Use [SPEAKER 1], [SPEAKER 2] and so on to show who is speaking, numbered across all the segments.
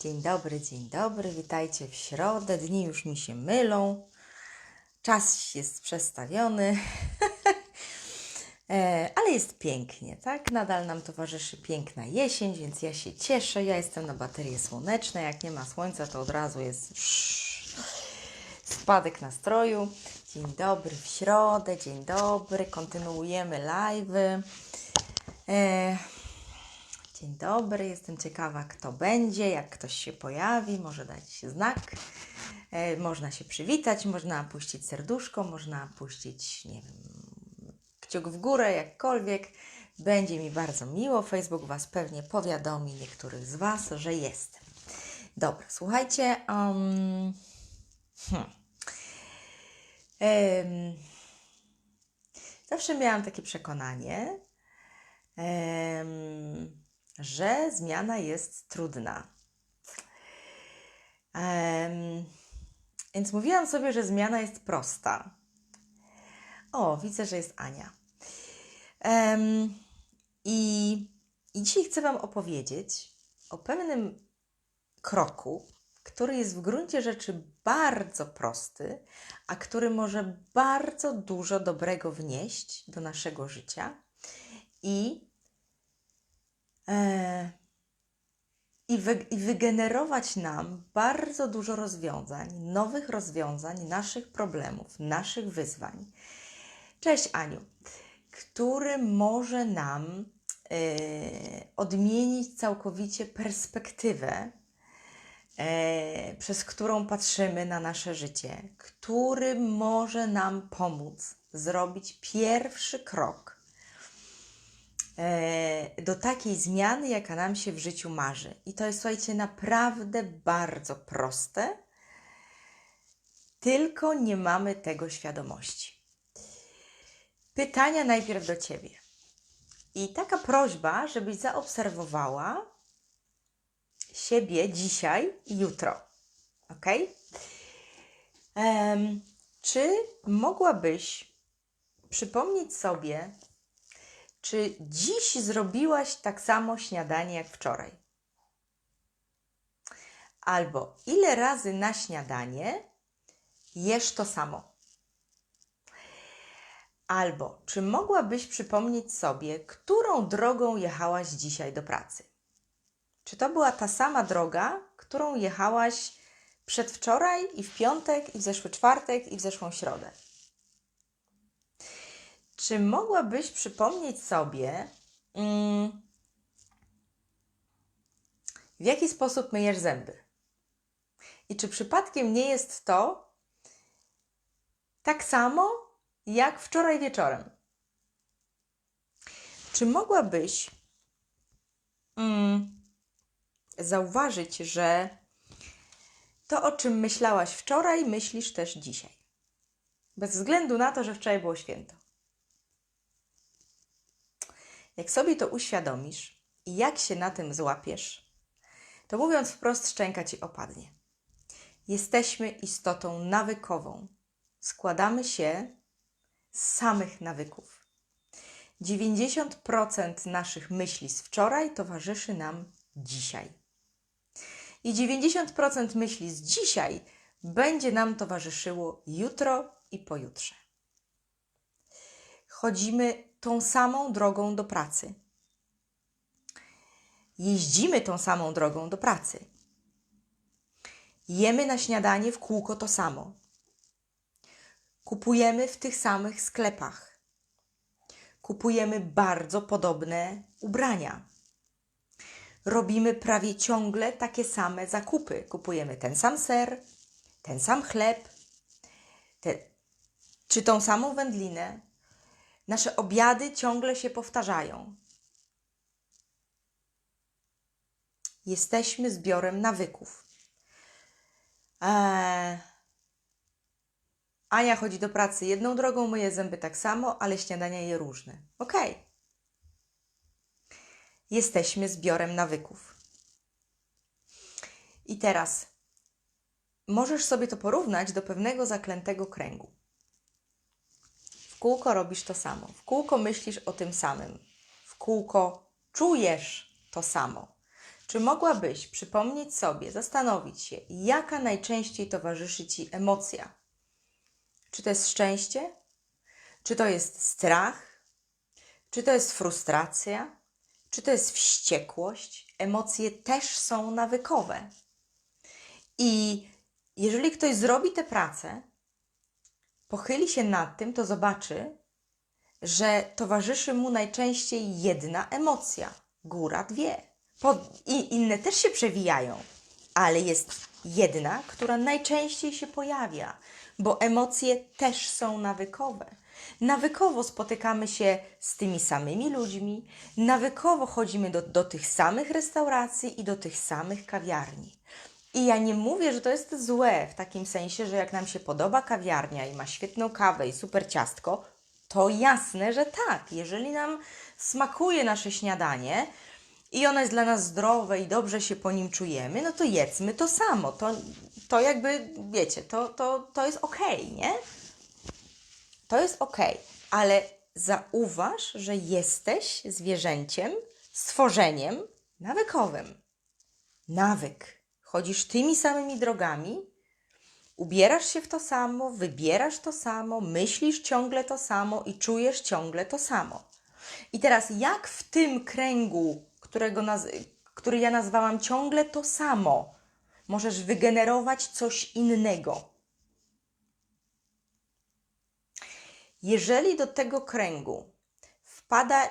[SPEAKER 1] Dzień dobry, dzień dobry, witajcie w środę. Dni już mi się mylą. Czas jest przestawiony. E, Ale jest pięknie, tak? Nadal nam towarzyszy piękna jesień, więc ja się cieszę. Ja jestem na baterie słoneczne. Jak nie ma słońca, to od razu jest spadek nastroju. Dzień dobry w środę, dzień dobry. Kontynuujemy live'y. Dzień dobry, jestem ciekawa, kto będzie, jak ktoś się pojawi, może dać znak. E, można się przywitać, można puścić serduszko, można puścić, nie wiem, kciuk w górę, jakkolwiek. Będzie mi bardzo miło. Facebook Was pewnie powiadomi, niektórych z Was, że jestem. Dobra, słuchajcie. Um, hmm. Em, zawsze miałam takie przekonanie, em, że zmiana jest trudna. Em, więc mówiłam sobie, że zmiana jest prosta. O, widzę, że jest Ania. Em, i, I dzisiaj chcę Wam opowiedzieć o pewnym kroku, który jest w gruncie rzeczy bardzo prosty, a który może bardzo dużo dobrego wnieść do naszego życia i i, wy, i wygenerować nam bardzo dużo rozwiązań, nowych rozwiązań naszych problemów, naszych wyzwań. Cześć Aniu, który może nam e, odmienić całkowicie perspektywę, e, przez którą patrzymy na nasze życie, który może nam pomóc zrobić pierwszy krok e, do takiej zmiany, jaka nam się w życiu marzy. I to jest, słuchajcie, naprawdę bardzo proste, tylko nie mamy tego świadomości. Pytania najpierw do Ciebie. I taka prośba, żebyś zaobserwowała siebie dzisiaj i jutro. Ok? Em, czy mogłabyś przypomnieć sobie, czy dziś zrobiłaś tak samo śniadanie jak wczoraj? Albo ile razy na śniadanie jesz to samo? Albo czy mogłabyś przypomnieć sobie, którą drogą jechałaś dzisiaj do pracy? Czy to była ta sama droga, którą jechałaś przedwczoraj i w piątek, i w zeszły czwartek, i w zeszłą środę? Czy mogłabyś przypomnieć sobie, mm, w jaki sposób myjesz zęby? I czy przypadkiem nie jest to tak samo jak wczoraj wieczorem? Czy mogłabyś mm, zauważyć, że to, o czym myślałaś wczoraj, myślisz też dzisiaj? Bez względu na to, że wczoraj było święto. Jak sobie to uświadomisz i jak się na tym złapiesz, to mówiąc wprost, szczęka ci opadnie. Jesteśmy istotą nawykową. Składamy się z samych nawyków. 90% naszych myśli z wczoraj towarzyszy nam dzisiaj. I 90% myśli z dzisiaj będzie nam towarzyszyło jutro i pojutrze. Chodzimy tą samą drogą do pracy. Jeździmy tą samą drogą do pracy. Jemy na śniadanie w kółko to samo. Kupujemy w tych samych sklepach. Kupujemy bardzo podobne ubrania. Robimy prawie ciągle takie same zakupy. Kupujemy ten sam ser, ten sam chleb, te, czy tą samą wędlinę. Nasze obiady ciągle się powtarzają. Jesteśmy zbiorem nawyków. Eee, Ania chodzi do pracy jedną drogą, myje zęby tak samo, ale śniadania je różne. Okej. Jesteśmy zbiorem nawyków. I teraz możesz sobie to porównać do pewnego zaklętego kręgu. Kółko robisz to samo. W kółko myślisz o tym samym. W kółko czujesz to samo. Czy mogłabyś przypomnieć sobie, zastanowić się, jaka najczęściej towarzyszy ci emocja? Czy to jest szczęście? Czy to jest strach? Czy to jest frustracja? Czy to jest wściekłość? Emocje też są nawykowe. I jeżeli ktoś zrobi tę pracę, pochyli się nad tym, to zobaczy, że towarzyszy mu najczęściej jedna emocja, góra dwie. Pod, I inne też się przewijają, ale jest jedna, która najczęściej się pojawia, bo emocje też są nawykowe. Nawykowo spotykamy się z tymi samymi ludźmi, nawykowo chodzimy do, do tych samych restauracji i do tych samych kawiarni. I ja nie mówię, że to jest złe w takim sensie, że jak nam się podoba kawiarnia i ma świetną kawę i super ciastko, to jasne, że tak. Jeżeli nam smakuje nasze śniadanie i ono jest dla nas zdrowe i dobrze się po nim czujemy, no to jedzmy to samo. To, to jakby, wiecie, to, to, to jest okej, nie? To jest okej, ale zauważ, że jesteś zwierzęciem, stworzeniem nawykowym. Nawyk. Chodzisz tymi samymi drogami, ubierasz się w to samo, wybierasz to samo, myślisz ciągle to samo i czujesz ciągle to samo. I teraz, jak w tym kręgu, którego naz- który ja nazwałam ciągle to samo, możesz wygenerować coś innego? Jeżeli do tego kręgu wpada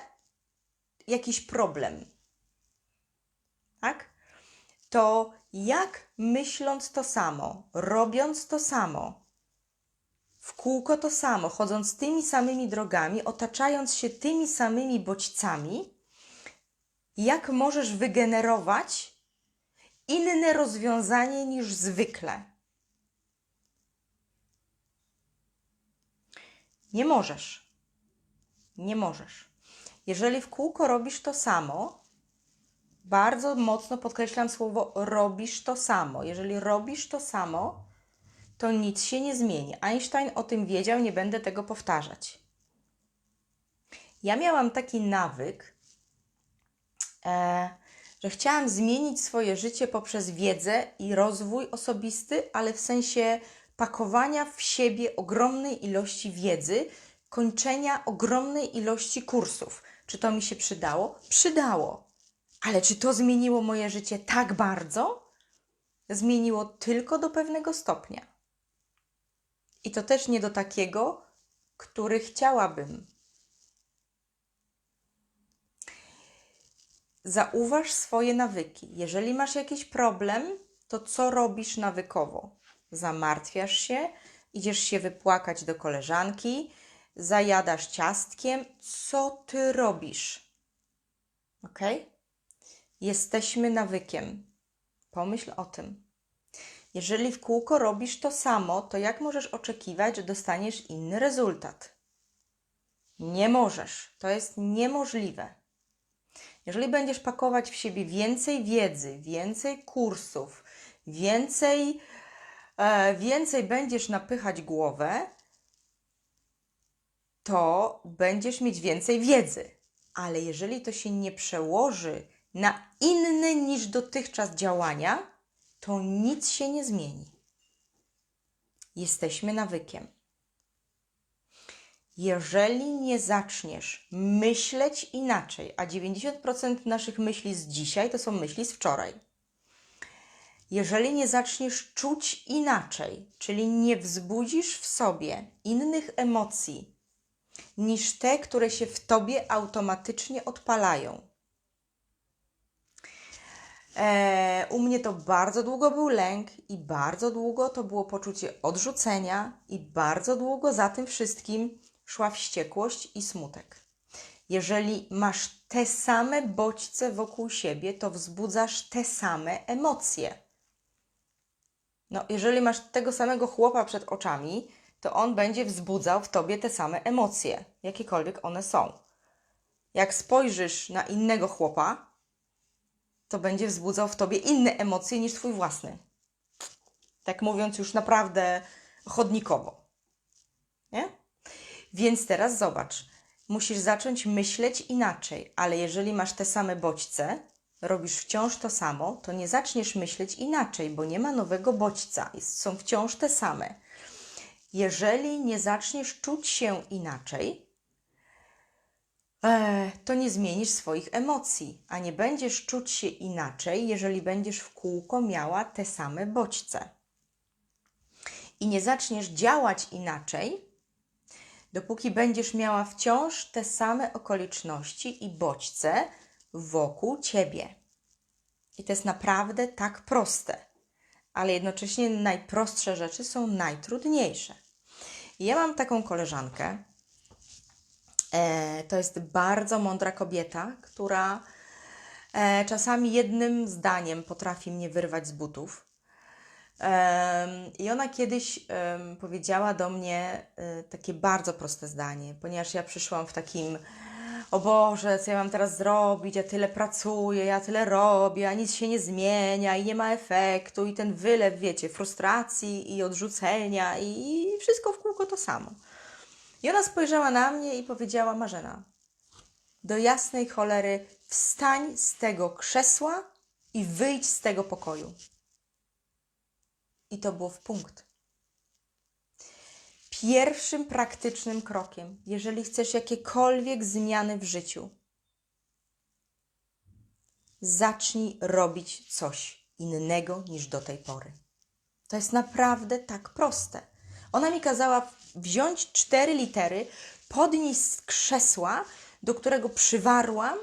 [SPEAKER 1] jakiś problem, tak? To jak myśląc to samo, robiąc to samo, w kółko to samo, chodząc tymi samymi drogami, otaczając się tymi samymi bodźcami, jak możesz wygenerować inne rozwiązanie niż zwykle? Nie możesz. Nie możesz. Jeżeli w kółko robisz to samo, bardzo mocno podkreślam słowo robisz to samo. Jeżeli robisz to samo, to nic się nie zmieni. Einstein o tym wiedział, nie będę tego powtarzać. Ja miałam taki nawyk, e, że chciałam zmienić swoje życie poprzez wiedzę i rozwój osobisty, ale w sensie pakowania w siebie ogromnej ilości wiedzy, kończenia ogromnej ilości kursów. Czy to mi się przydało? Przydało. Ale czy to zmieniło moje życie tak bardzo? Zmieniło tylko do pewnego stopnia. I to też nie do takiego, który chciałabym. Zauważ swoje nawyki. Jeżeli masz jakiś problem, to co robisz nawykowo? Zamartwiasz się, idziesz się wypłakać do koleżanki, zajadasz ciastkiem. Co ty robisz? Ok? Jesteśmy nawykiem. Pomyśl o tym. Jeżeli w kółko robisz to samo, to jak możesz oczekiwać, że dostaniesz inny rezultat? Nie możesz. To jest niemożliwe. Jeżeli będziesz pakować w siebie więcej wiedzy, więcej kursów, więcej, e, więcej będziesz napychać głowę, to będziesz mieć więcej wiedzy. Ale jeżeli to się nie przełoży na inne niż dotychczas działania, to nic się nie zmieni. Jesteśmy nawykiem. Jeżeli nie zaczniesz myśleć inaczej, a 90% naszych myśli z dzisiaj to są myśli z wczoraj. Jeżeli nie zaczniesz czuć inaczej, czyli nie wzbudzisz w sobie innych emocji niż te, które się w tobie automatycznie odpalają, u mnie to bardzo długo był lęk i bardzo długo to było poczucie odrzucenia i bardzo długo za tym wszystkim szła wściekłość i smutek. Jeżeli masz te same bodźce wokół siebie, to wzbudzasz te same emocje. No, jeżeli masz tego samego chłopa przed oczami, to on będzie wzbudzał w tobie te same emocje, jakiekolwiek one są. Jak spojrzysz na innego chłopa, to będzie wzbudzał w tobie inne emocje niż twój własny. Tak mówiąc już naprawdę chodnikowo. Nie? Więc teraz zobacz, musisz zacząć myśleć inaczej, ale jeżeli masz te same bodźce, robisz wciąż to samo, to nie zaczniesz myśleć inaczej, bo nie ma nowego bodźca, są wciąż te same. Jeżeli nie zaczniesz czuć się inaczej, to nie zmienisz swoich emocji, a nie będziesz czuć się inaczej, jeżeli będziesz w kółko miała te same bodźce. I nie zaczniesz działać inaczej, dopóki będziesz miała wciąż te same okoliczności i bodźce wokół ciebie. I to jest naprawdę tak proste, ale jednocześnie najprostsze rzeczy są najtrudniejsze. I Ja mam taką koleżankę. E, to jest bardzo mądra kobieta, która e, czasami jednym zdaniem potrafi mnie wyrwać z butów. I ona kiedyś powiedziała do mnie e, takie bardzo proste zdanie, ponieważ ja przyszłam w takim, o Boże, co ja mam teraz zrobić? Ja tyle pracuję, ja tyle robię, a nic się nie zmienia i nie ma efektu, i ten wylew, wiecie, frustracji i odrzucenia, i wszystko w kółko to samo. I ona spojrzała na mnie i powiedziała: Marzena, do jasnej cholery, wstań z tego krzesła i wyjdź z tego pokoju. I to było w punkt. Pierwszym praktycznym krokiem, jeżeli chcesz jakiekolwiek zmiany w życiu, zacznij robić coś innego niż do tej pory. To jest naprawdę tak proste. Ona mi kazała wziąć cztery litery, podnieść z krzesła, do którego przywarłam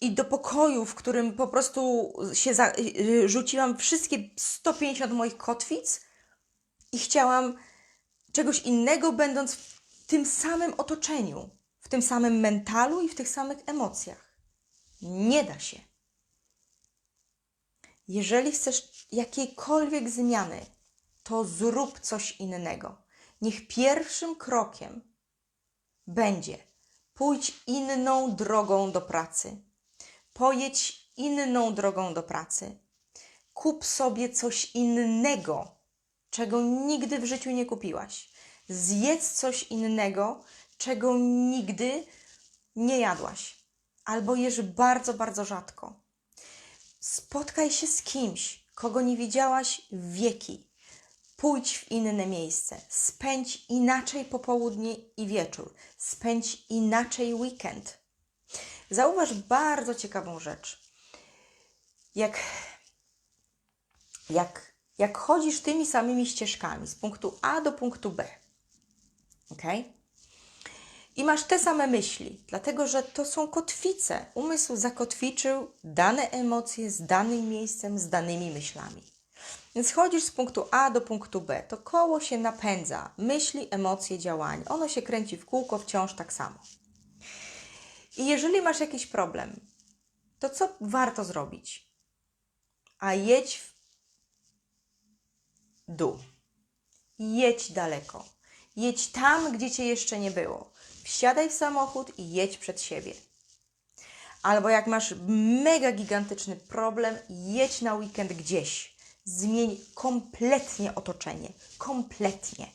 [SPEAKER 1] i do pokoju, w którym po prostu się za, y, rzuciłam wszystkie 150 moich kotwic i chciałam czegoś innego, będąc w tym samym otoczeniu, w tym samym mentalu i w tych samych emocjach. Nie da się. Jeżeli chcesz jakiejkolwiek zmiany, to zrób coś innego. Niech pierwszym krokiem będzie pójdź inną drogą do pracy. Pojedź inną drogą do pracy. Kup sobie coś innego, czego nigdy w życiu nie kupiłaś. Zjedz coś innego, czego nigdy nie jadłaś. Albo jesz bardzo, bardzo rzadko. Spotkaj się z kimś, kogo nie widziałaś wieki. Pójdź w inne miejsce. Spędź inaczej popołudnie i wieczór. Spędź inaczej weekend. Zauważ bardzo ciekawą rzecz. Jak, jak, jak chodzisz tymi samymi ścieżkami z punktu A do punktu B, ok? I masz te same myśli, dlatego że to są kotwice. Umysł zakotwiczył dane emocje z danym miejscem, z danymi myślami. Więc chodzisz z punktu A do punktu B, to koło się napędza, myśli, emocje, działanie. Ono się kręci w kółko wciąż tak samo. I jeżeli masz jakiś problem, to co warto zrobić? A jedź w dół. Jedź daleko. Jedź tam, gdzie cię jeszcze nie było. Wsiadaj w samochód i jedź przed siebie. Albo jak masz mega gigantyczny problem, jedź na weekend gdzieś. Zmień kompletnie otoczenie. Kompletnie.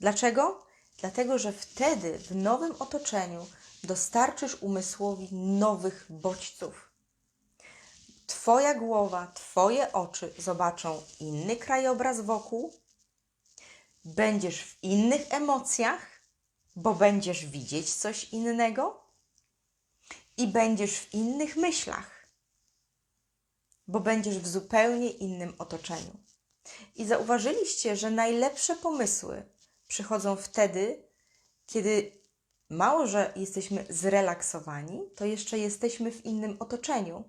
[SPEAKER 1] Dlaczego? Dlatego, że wtedy w nowym otoczeniu dostarczysz umysłowi nowych bodźców. Twoja głowa, Twoje oczy zobaczą inny krajobraz wokół, będziesz w innych emocjach, bo będziesz widzieć coś innego i będziesz w innych myślach, bo będziesz w zupełnie innym otoczeniu. I zauważyliście, że najlepsze pomysły przychodzą wtedy, kiedy mało, że jesteśmy zrelaksowani, to jeszcze jesteśmy w innym otoczeniu.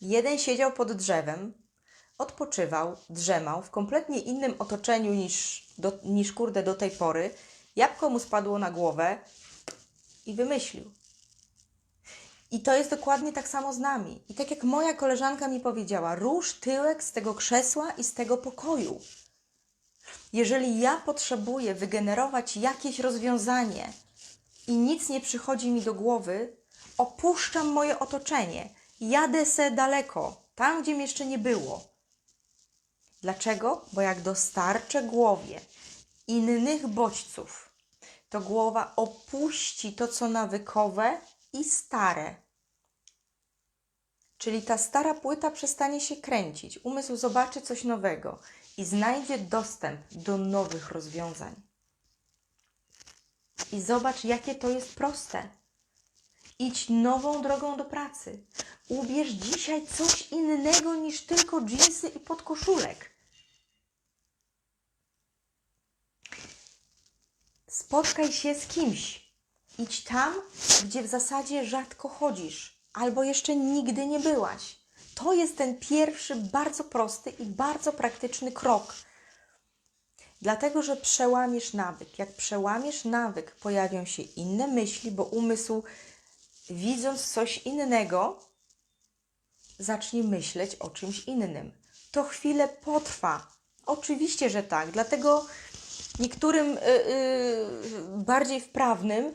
[SPEAKER 1] Jeden siedział pod drzewem, odpoczywał, drzemał w kompletnie innym otoczeniu niż, do, niż kurde do tej pory. Jabłko mu spadło na głowę i wymyślił. I to jest dokładnie tak samo z nami. I tak jak moja koleżanka mi powiedziała, rusz tyłek z tego krzesła i z tego pokoju. Jeżeli ja potrzebuję wygenerować jakieś rozwiązanie i nic nie przychodzi mi do głowy, opuszczam moje otoczenie, jadę se daleko, tam gdzie jeszcze nie było. Dlaczego? Bo jak dostarczę głowie innych bodźców, to głowa opuści to, co nawykowe i stare Czyli ta stara płyta przestanie się kręcić, umysł zobaczy coś nowego i znajdzie dostęp do nowych rozwiązań. I zobacz, jakie to jest proste. Idź nową drogą do pracy. Ubierz dzisiaj coś innego niż tylko dżinsy i podkoszulek. Spotkaj się z kimś. Idź tam, gdzie w zasadzie rzadko chodzisz, albo jeszcze nigdy nie byłaś. To jest ten pierwszy, bardzo prosty i bardzo praktyczny krok. Dlatego, że przełamiesz nawyk. Jak przełamiesz nawyk, pojawią się inne myśli, bo umysł, widząc coś innego, zacznie myśleć o czymś innym. To chwilę potrwa. Oczywiście, że tak. Dlatego niektórym y, y, bardziej wprawnym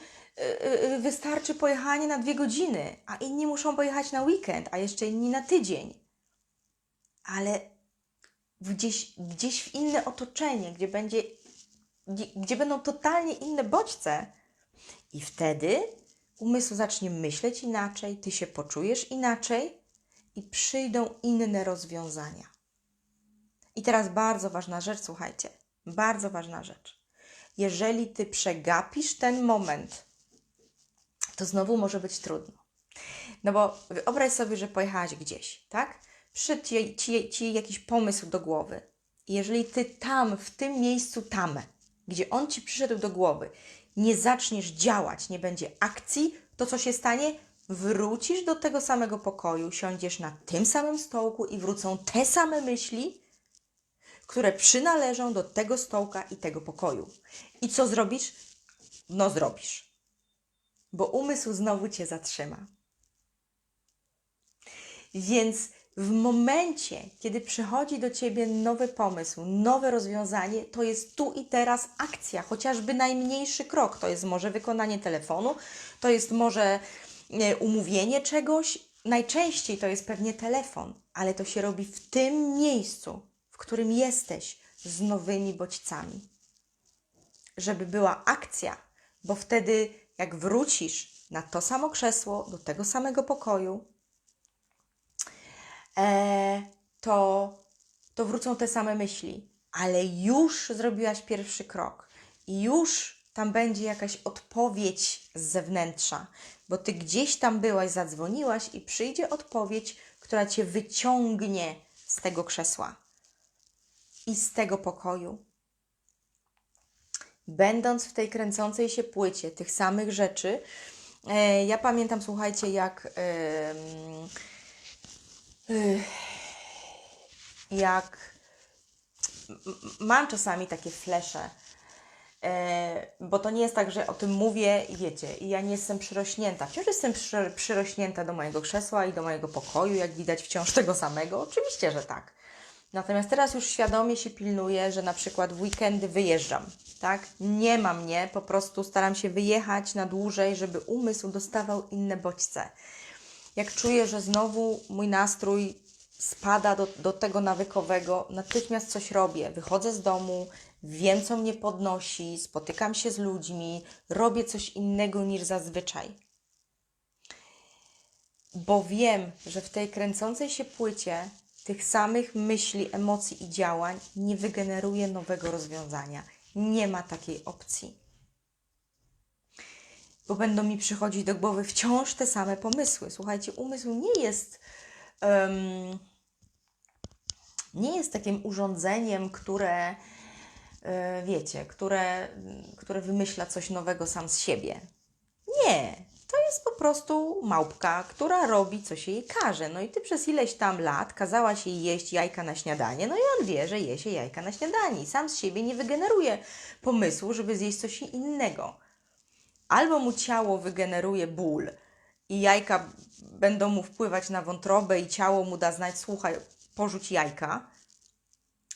[SPEAKER 1] wystarczy pojechanie na dwie godziny, a inni muszą pojechać na weekend, a jeszcze inni na tydzień. Ale gdzieś, gdzieś w inne otoczenie, gdzie, będzie, gdzie, gdzie będą totalnie inne bodźce. I wtedy umysł zacznie myśleć inaczej, ty się poczujesz inaczej i przyjdą inne rozwiązania. I teraz bardzo ważna rzecz, słuchajcie, bardzo ważna rzecz. Jeżeli ty przegapisz ten moment, to znowu może być trudno. No bo wyobraź sobie, że pojechałaś gdzieś, tak? Przyszedł ci, ci, ci jakiś pomysł do głowy. I jeżeli ty tam, w tym miejscu tam, gdzie on ci przyszedł do głowy, nie zaczniesz działać, nie będzie akcji, to co się stanie? Wrócisz do tego samego pokoju, siądziesz na tym samym stołku i wrócą te same myśli, które przynależą do tego stołka i tego pokoju. I co zrobisz? No zrobisz. Bo umysł znowu cię zatrzyma. Więc w momencie, kiedy przychodzi do ciebie nowy pomysł, nowe rozwiązanie, to jest tu i teraz akcja, chociażby najmniejszy krok. To jest może wykonanie telefonu, to jest może umówienie czegoś. Najczęściej to jest pewnie telefon, ale to się robi w tym miejscu, w którym jesteś z nowymi bodźcami. Żeby była akcja, bo wtedy, jak wrócisz na to samo krzesło, do tego samego pokoju, e, to, to wrócą te same myśli, ale już zrobiłaś pierwszy krok. I już tam będzie jakaś odpowiedź z zewnętrza, bo ty gdzieś tam byłaś, zadzwoniłaś i przyjdzie odpowiedź, która cię wyciągnie z tego krzesła i z tego pokoju. Będąc w tej kręcącej się płycie tych samych rzeczy, e, ja pamiętam, słuchajcie, jak. em, jak mam czasami takie flesze, e, bo to nie jest tak, że o tym mówię i wiecie, i ja nie jestem przyrośnięta. Wciąż jestem przy, przyrośnięta do mojego krzesła i do mojego pokoju, jak widać wciąż tego samego. Oczywiście, że tak. Natomiast teraz już świadomie się pilnuję, że na przykład w weekendy wyjeżdżam, tak? Nie ma mnie, po prostu staram się wyjechać na dłużej, żeby umysł dostawał inne bodźce. Jak czuję, że znowu mój nastrój spada do, do tego nawykowego, natychmiast coś robię. Wychodzę z domu, wiem, co mnie podnosi, spotykam się z ludźmi, robię coś innego niż zazwyczaj. Bo wiem, że w tej kręcącej się płycie tych samych myśli, emocji i działań nie wygeneruje nowego rozwiązania. Nie ma takiej opcji bo będą mi przychodzić do głowy wciąż te same pomysły. Słuchajcie, umysł nie jest. em, nie jest takim urządzeniem, które, e, wiecie, które, które wymyśla coś nowego sam z siebie. Nie. Jest po prostu małpka, która robi, co się jej każe. No i ty przez ileś tam lat kazałaś jej jeść jajka na śniadanie, no i on wie, że je się jajka na śniadanie i sam z siebie nie wygeneruje pomysłu, żeby zjeść coś innego albo mu ciało wygeneruje ból i jajka będą mu wpływać na wątrobę i ciało mu da znać, słuchaj, porzuć jajka,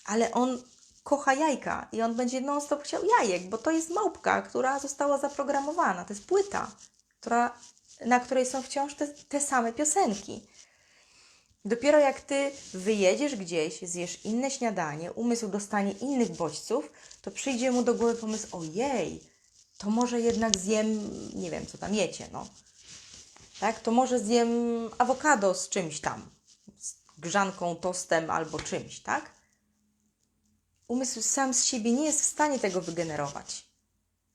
[SPEAKER 1] ale on kocha jajka i on będzie non-stop chciał jajek, bo to jest małpka, która została zaprogramowana, to jest płyta, która, na której są wciąż te, te same piosenki. Dopiero jak ty wyjedziesz gdzieś, zjesz inne śniadanie, umysł dostanie innych bodźców, to przyjdzie mu do głowy pomysł, ojej, to może jednak zjem, nie wiem, co tam jecie, no. tak? To może zjem awokado z czymś tam, z grzanką, tostem albo czymś, tak? Umysł sam z siebie nie jest w stanie tego wygenerować,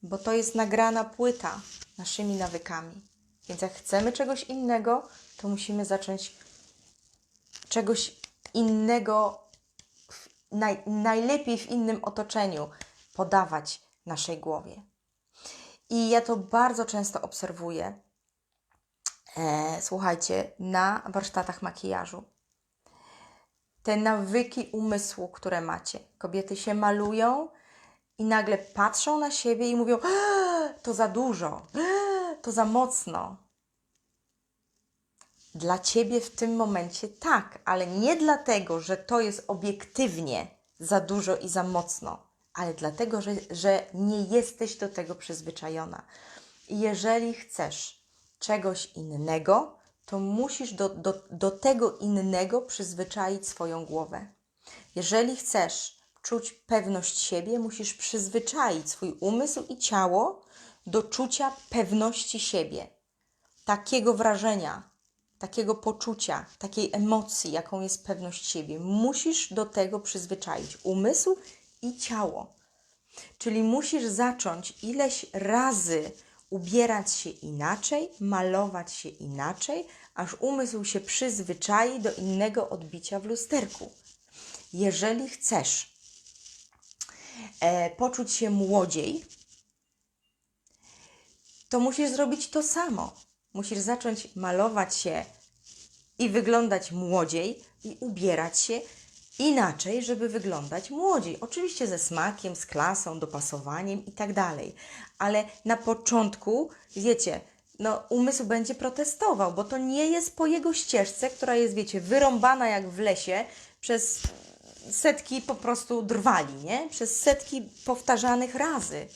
[SPEAKER 1] bo to jest nagrana płyta naszymi nawykami. Więc jak chcemy czegoś innego, to musimy zacząć czegoś innego, naj, najlepiej w innym otoczeniu podawać naszej głowie. I ja to bardzo często obserwuję, e, słuchajcie, na warsztatach makijażu. Te nawyki umysłu, które macie. Kobiety się malują i nagle patrzą na siebie i mówią: "Eee, To za dużo, to za mocno. Dla ciebie w tym momencie tak, ale nie dlatego, że to jest obiektywnie za dużo i za mocno, ale dlatego, że, że nie jesteś do tego przyzwyczajona. I jeżeli chcesz czegoś innego, to musisz do, do, do tego innego przyzwyczaić swoją głowę. Jeżeli chcesz czuć pewność siebie, musisz przyzwyczaić swój umysł i ciało do czucia pewności siebie, takiego wrażenia, takiego poczucia, takiej emocji, jaką jest pewność siebie. Musisz do tego przyzwyczaić umysł i ciało. Czyli musisz zacząć ileś razy ubierać się inaczej, malować się inaczej, aż umysł się przyzwyczai do innego odbicia w lusterku. Jeżeli chcesz poczuć się młodziej, to musisz zrobić to samo. Musisz zacząć malować się i wyglądać młodziej i ubierać się inaczej, żeby wyglądać młodziej. Oczywiście ze smakiem, z klasą, dopasowaniem i tak dalej. Ale na początku, wiecie, no umysł będzie protestował, bo to nie jest po jego ścieżce, która jest, wiecie, wyrąbana jak w lesie przez setki po prostu drwali, nie? Przez setki powtarzanych razy.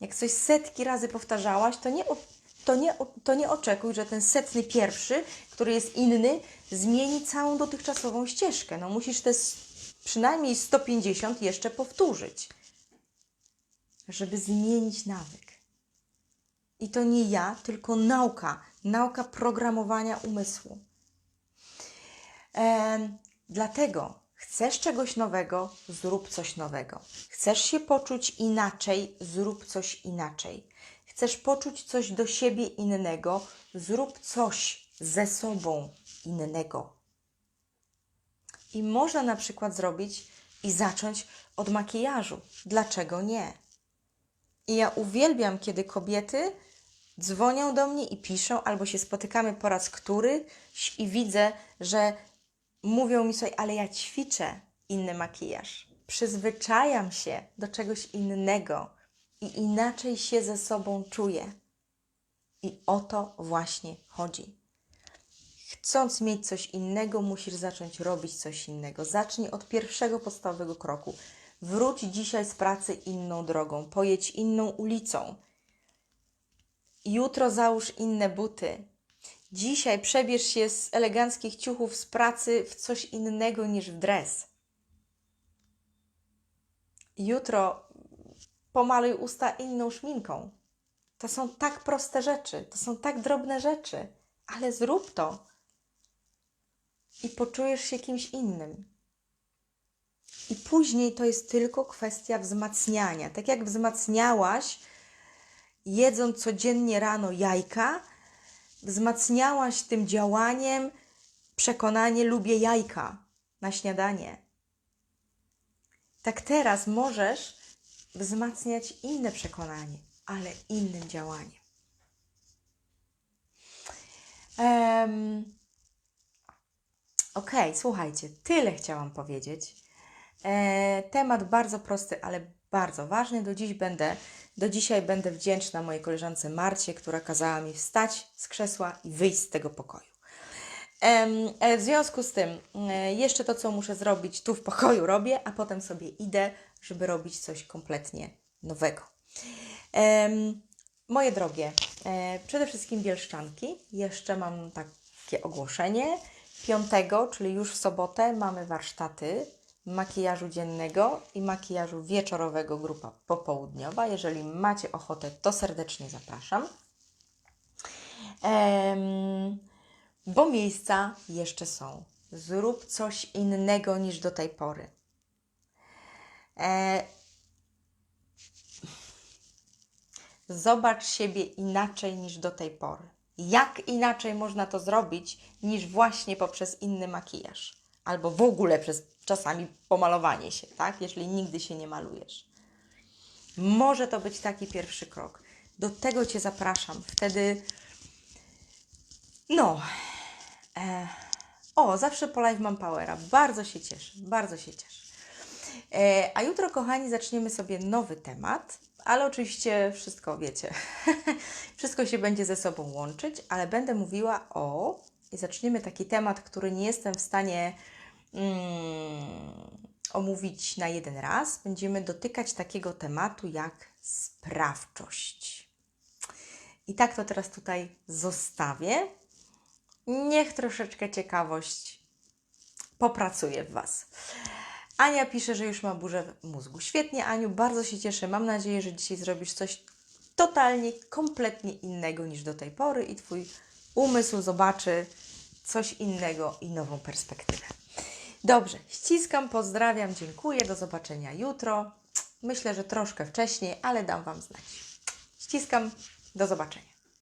[SPEAKER 1] Jak coś setki razy powtarzałaś, to nie, to, nie, to nie oczekuj, że ten setny pierwszy, który jest inny, zmieni całą dotychczasową ścieżkę. No musisz te przynajmniej 150 jeszcze powtórzyć, żeby zmienić nawyk. I to nie ja, tylko nauka, nauka programowania umysłu. Dlatego chcesz czegoś nowego, zrób coś nowego. Chcesz się poczuć inaczej, zrób coś inaczej. Chcesz poczuć coś do siebie innego, zrób coś ze sobą innego. I można na przykład zrobić i zacząć od makijażu. Dlaczego nie? I ja uwielbiam, kiedy kobiety dzwonią do mnie i piszą, albo się spotykamy po raz któryś i widzę, że mówią mi sobie, ale ja ćwiczę inny makijaż. Przyzwyczajam się do czegoś innego i inaczej się ze sobą czuję. I o to właśnie chodzi. Chcąc mieć coś innego, musisz zacząć robić coś innego. Zacznij od pierwszego podstawowego kroku. Wróć dzisiaj z pracy inną drogą, pojedź inną ulicą. Jutro załóż inne buty. Dzisiaj przebierz się z eleganckich ciuchów z pracy w coś innego niż w dres. Jutro pomaluj usta inną szminką. To są tak proste rzeczy, to są tak drobne rzeczy, ale zrób to i poczujesz się kimś innym. I później to jest tylko kwestia wzmacniania. Tak jak wzmacniałaś, jedząc codziennie rano jajka, wzmacniałaś tym działaniem przekonanie lubię jajka na śniadanie. Tak teraz możesz wzmacniać inne przekonanie, ale innym działaniem. Em, Okej, słuchajcie, tyle chciałam powiedzieć. E, temat bardzo prosty, ale bardzo ważny. Do dziś będę, do dzisiaj będę wdzięczna mojej koleżance Marcie, która kazała mi wstać z krzesła i wyjść z tego pokoju. E, w związku z tym, e, jeszcze to, co muszę zrobić tu w pokoju, robię, a potem sobie idę, żeby robić coś kompletnie nowego. Moje drogie, e, przede wszystkim Bielszczanki. Jeszcze mam takie ogłoszenie. Piątego, czyli już w sobotę, mamy warsztaty makijażu dziennego i makijażu wieczorowego, grupa popołudniowa. Jeżeli macie ochotę, to serdecznie zapraszam. Em, bo miejsca jeszcze są. Zrób coś innego niż do tej pory. E, zobacz siebie inaczej niż do tej pory. Jak inaczej można to zrobić niż właśnie poprzez inny makijaż? Albo w ogóle przez czasami pomalowanie się, tak? Jeśli nigdy się nie malujesz. Może to być taki pierwszy krok. Do tego Cię zapraszam. Wtedy, no, e, o, zawsze po live mam powera. Bardzo się cieszę, bardzo się cieszę. E, a jutro, kochani, zaczniemy sobie nowy temat, ale oczywiście wszystko wiecie. wszystko się będzie ze sobą łączyć, ale będę mówiła o. I zaczniemy taki temat, który nie jestem w stanie mm, omówić na jeden raz. Będziemy dotykać takiego tematu jak sprawczość. I tak to teraz tutaj zostawię. Niech troszeczkę ciekawość popracuje w Was. Ania pisze, że już ma burzę w mózgu. Świetnie, Aniu, bardzo się cieszę. Mam nadzieję, że dzisiaj zrobisz coś totalnie, kompletnie innego niż do tej pory i Twój umysł zobaczy coś innego i nową perspektywę. Dobrze, ściskam, pozdrawiam, dziękuję. Do zobaczenia jutro. Myślę, że troszkę wcześniej, ale dam Wam znać. Ściskam, do zobaczenia.